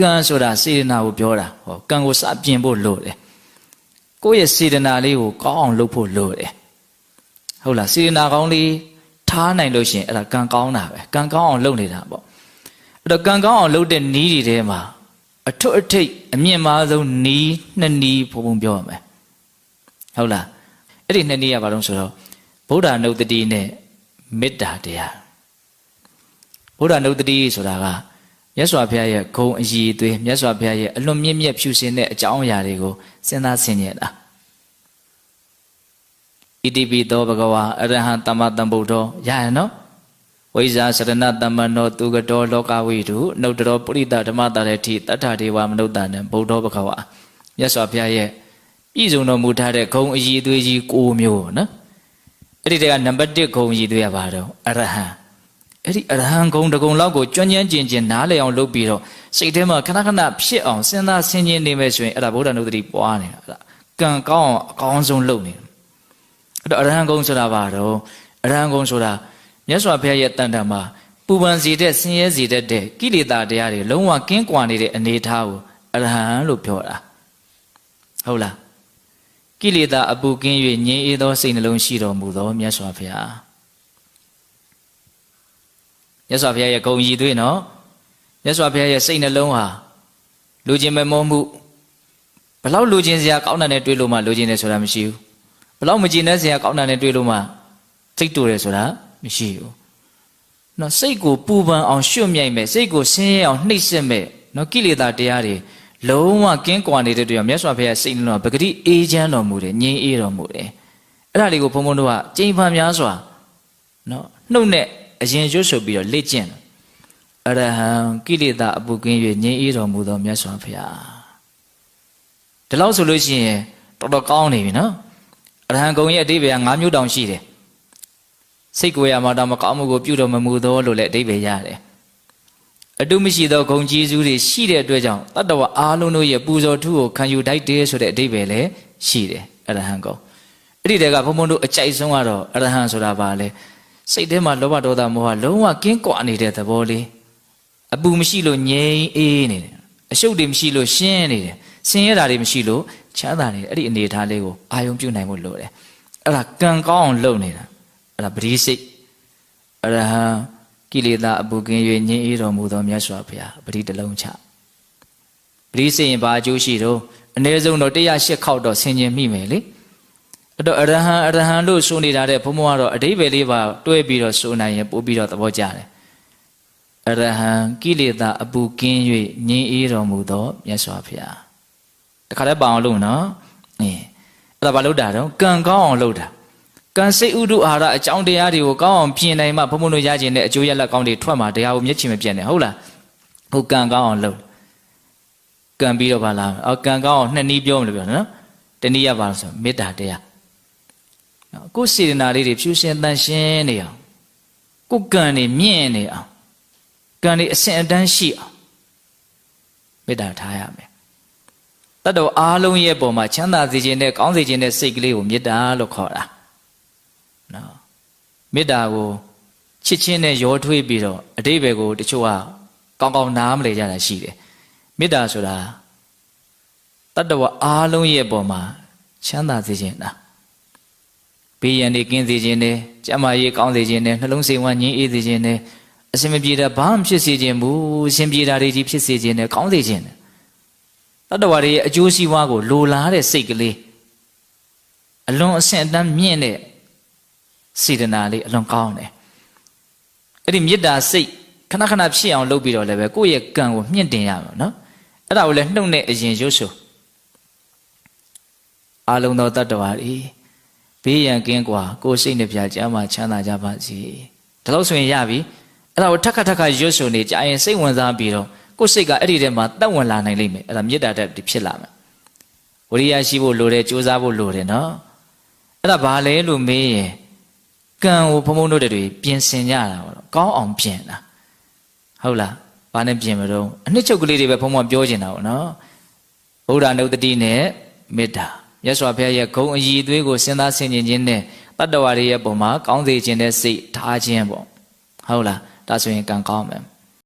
ကံဆိုတာစေတနာကိုပြောတာဟောကံကိုစပြင်ဖို့လိုတယ်ကိုယ့်ရဲ့စေတနာလေးကိုကောင်းအောင်လုပ်ဖို့လိုတယ်ဟုတ်လားစေတနာကောင်းလေးထားနိုင်လို့ရှိရင်အဲ့ဒါကံကောင်းတာပဲကံကောင်းအောင်လုပ်နေတာပေါ့အဲ့တော့ကံကောင်းအောင်လုပ်တဲ့နီးတွေထဲမှာအထွတ်အထိပ်အမြင့်မားဆုံးနီးနှစ်နီးဘုံဘုံပြောရမယ်ဟုတ်လားအဲ့ဒီနှစ်နီးကဘာလို့ဆိုတော့ဗုဒ္ဓနုတ္တိနဲ့မေတ္တာတရားဗုဒ္ဓနုတ္တိဆိုတာက မြတ်စွာဘုရားရဲ့ဂုံအည်သွေးမြတ်စွာဘုရားရဲ့အလွန်မြင့်မြတ်ဖြူစင်တဲ့အကြောင်းအရာတွေကိုစဉ်းစားဆင်ခြင်တာဣတိပိသောဘဂဝါအရဟံသမ္မာသမ္ဗုဒ္ဓောရရနော်ဝိဇာစရဏတမ္မနောသူကတော်လောကဝိတုနှုတ်တော်ပုရိသဓမ္မတာရတိတတ္ထဒေဝမနုဿာနံဗုဒ္ဓောဘဂဝါမြတ်စွာဘုရားရဲ့ပြည့်စုံတော်မူထားတဲ့ဂုံအည်သွေးကြီး၉မျိုးနော်အဲ့ဒီတကနံပါတ်1ဂုံအည်သွေးရပါတော့အရဟံ အဲ့ဒီအရဟံဂုံတကုံလောက်ကိုကြွញ្ញမ်းကျင်ကျင်နားလည်အောင်လုပ်ပြီးတော့စိတ်ထဲမှာခဏခဏဖြစ်အောင်စဉ်းစားဆင်ခြင်နေမယ်ဆိုရင်အဲ့ဒါဗုဒ္ဓနုဒတိပွားနေတာအဲ့ဒါကံကောင်းအောင်အကောင်းဆုံးလုပ်နေတယ်အဲ့တော့အရဟံဂုံဆိုတာဘာတော့အရဟံဂုံဆိုတာမြတ်စွာဘုရားရဲ့တန်တံမှာပူပန်စီတဲ့ဆင်းရဲစီတဲ့တဲ့ကိလေသာတရားတွေလုံးဝကင်းကွာနေတဲ့အနေအထားကိုအရဟံလို့ပြောတာဟုတ်လားကိလေသာအပူကင်း၍ငြိမ်းအေးသောစိတ်နှလုံးရှိတော်မူသောမြတ်စွာဘုရား မြတ်စွာဘုရားရဲ့ဂုံရည်သွေးနော်မြတ်စွာဘုရားရဲ့စိတ်နှလုံးဟာလူချင်းမမောမှုဘလောက်လူချင်းစရာကောင်းတာနဲ့တွေ့လို့မှလူချင်းတယ်ဆိုတာမရှိဘူးဘလောက်မကျင်တဲ့စရာကောင်းတာနဲ့တွေ့လို့မှစိတ်တူတယ်ဆိုတာမရှိဘူးနော်စိတ်ကိုပူပန်အောင်ရွှတ်မြိုက်မဲ့စိတ်ကိုဆင်းရဲအောင်နှိပ်စက်မဲ့နော်ကိလေသာတရားတွေလုံးဝကင်းကွာနေတဲ့တွေ့ရမြတ်စွာဘုရားစိတ်နှလုံးကပဂတိအေးချမ်းတော်မူတယ်ငြိမ်းအေးတော်မူတယ်အဲ့ဒါလေးကိုဘုံဘုံတို့ကကြိမ်ဖန်များစွာနော်နှုတ်နဲ့ အရင်ရွတ်ဆိုပြီးတော့လေ့ကျင့်တယ်အရဟံကိလေသာအပုကင်း၍ငြိမ်းအေးတော်မူသောမြတ်စွာဘုရားဒီလောက်ဆိုလို့ရှိရင်တော်တော်ကောင်းနေပြီနော်အရဟံဂုံရဲ့အတိပ္ပယ်က၅မျိုးတောင်ရှိတယ်စိတ်ကိုယ်ရမှာတော့မကောင်းမှုကိုပြုတော်မမူသောလို့လည်းအတိပ္ပယ်ရတယ်အတုမရှိသောဂုံကြီးစုတွေရှိတဲ့အတွက်ကြောင့်တတ္တဝအားလုံးတို့ရဲ့ပူဇော်ထုကိုခံယူတိုက်တယ်ဆိုတဲ့အတိပ္ပယ်လည်းရှိတယ်အရဟံဂုံအဲ့ဒီတည်းကဘုံဘုံတို့အကြိုက်ဆုံးကတော့အရဟံဆိုတာပါလေ စိတ်ထဲမှာလောဘဒေါသမောဟလုံးဝကင်းကွာနေတဲ့သဘောလေးအပူမရှိလို့ငြိမ်အေးနေတယ်အရှုပ်တွေမရှိလို့ရှင်းနေတယ်ဆင်းရဲတာတွေမရှိလို့ချမ်းသာနေတယ်အဲ့ဒီအနေအထားလေးကိုအာယုံပြုနိုင်ဖို့လိုတယ်အဲ့ဒါကံကောင်းအောင်လုပ်နေတာအဲ့ဒါပရိစိတ်အရဟံကိလေသာအပူကင်း၍ငြိမ်းအေးတော်မူသောမြတ်စွာဘုရားပရိတလုံးချပရိစိတ်ရင်ဘာအကျိုးရှိတော့အနည်းဆုံးတော့108ခေါက်တော့ဆင်ခြင်မိမယ်လေ အဲ့တော့အရဟံအရဟံလို့ဆိုနေတာတဲ့ဘုံဘုံကတော့အတိဘယ်လေးပါတွဲပြီးတော့ဆိုနိုင်ရင်ပို့ပြီးတော့သဘောကျတယ်အရဟံကိလေသာအပူကင်း၍ငြိမ်းအေးတော်မူသောမြတ်စွာဘုရားတခါတည်းပအောင်လို့နော်အင်းအဲ့ဒါဘာလို့တာတော့ကံကောင်းအောင်လုပ်တာကံစိတ်ဥဒုအာဟာရအကြောင်းတရားတွေကိုကောင်းအောင်ပြင်နိုင်မှဘုံဘုံတို့ရကျင်တဲ့အကျိုးရလဒ်ကောင်းတွေထွက်မှာတရားကိုမျက်ချင်မပြတ်နဲ့ဟုတ်လားဟုတ်ကံကောင်းအောင်လုပ်ကံပြီးတော့ဗာလားအော်ကံကောင်းအောင်နှစ်နည်းပြောမလို့ပြောနော်တနည်းရပါလို့ဆိုမေတ္တာတရား နော်ကိုယ်စေတနာလေးတွေဖြူရှင်တန်ရှင်းနေအောင်ကိုယ်ကံတွေမြင့်နေအောင်ကံတွေအစဉ်အတန်းရှိအောင်မေတ္တာထားရမယ်တတ်တော်အားလုံးရဲ့ပုံမှာချမ်းသာစေခြင်းနဲ့ကောင်းစေခြင်းနဲ့စိတ်ကလေးကိုမေတ္တာလို့ခေါ်တာနော်မေတ္တာကိုချစ်ချင်းနဲ့ရောထွေးပြီးတော့အတိဘယ်ကိုတချို့ကကောင်းကောင်းနားမလဲကြတာရှိတယ်မေတ္တာဆိုတာတတ္တဝအားလုံးရဲ့ပုံမှာချမ်းသာစေခြင်းလား ဘေးရန်တွေကင်းစေခြင်းနဲ့ကျမ်းမာရေးကောင်းစေခြင်းနဲ့နှလုံးစိမ်ဝမ်းငြိမ်းအေးစေခြင်းနဲ့အစင်မပြေတာဘာမှဖြစ်စေခြင်းဘူးအစင်ပြေတာတွေကြီးဖြစ်စေခြင်းနဲ့ကောင်းစေခြင်းနဲ့တတ္တဝါတွေရဲ့အကျိုးစီးပွားကိုလိုလားတဲ့စိတ်ကလေးအလွန်အဆင့်အတန်းမြင့်တဲ့စေတနာလေးအလွန်ကောင်းတယ်အဲ့ဒီမေတ္တာစိတ်ခဏခဏဖြစ်အောင်လုပ်ပြီးတော့လည်းပဲကိုယ့်ရဲ့ကံကိုမြင့်တင်ရမှာနော်အဲ့ဒါကိုလည်းနှုတ်နဲ့အရင်ရွတ်ဆိုအာလုံသောတတ္တဝါတွေ ဘေးရန်ကင်းကွာကိုယ်စိတ်နှပြကျမ်းမှချမ်းသာကြပါစေဒါလို့ဆိုရင်ရပြီအဲ့ဒါကိုထက်ခါထက်ခါရွတ်ဆိုနေကြရင်စိတ်ဝင်စားပြီးတော့ကိုယ်စိတ်ကအဲ့ဒီထဲမှာတက်ဝင်လာနိုင်လိမ့်မယ်အဲ့ဒါမေတ္တာတက်ဖြစ်လာမယ်ဝိရိယရှိဖို့လိုတယ်ကြိုးစားဖို့လိုတယ်နော်အဲ့ဒါဘာလဲလို့မေးရင်ကံကိုဘုံဘုံတို့တွေပြင်ဆင်ကြတာပေါ့ကောင်းအောင်ပြင်တာဟုတ်လားဘာနဲ့ပြင်မလို့အနှစ်ချုပ်ကလေးတွေပဲဘုံဘုံပြောနေတာပေါ့နော်ဘုရားနှုတ်တတိနဲ့မေတ္တာ မြတ်စွာဘုရားရဲ့ဂုံအည်သွေးကိုစဉ်းစားဆင်ခြင်ခြင်းနဲ့တတ္တဝါတွေရဲ့ပုံမှာကောင်းစေခြင်းနဲ့စိတ်ထားခြင်းပေါ့ဟုတ်လားဒါဆိုရင်ကံကောင်းမယ်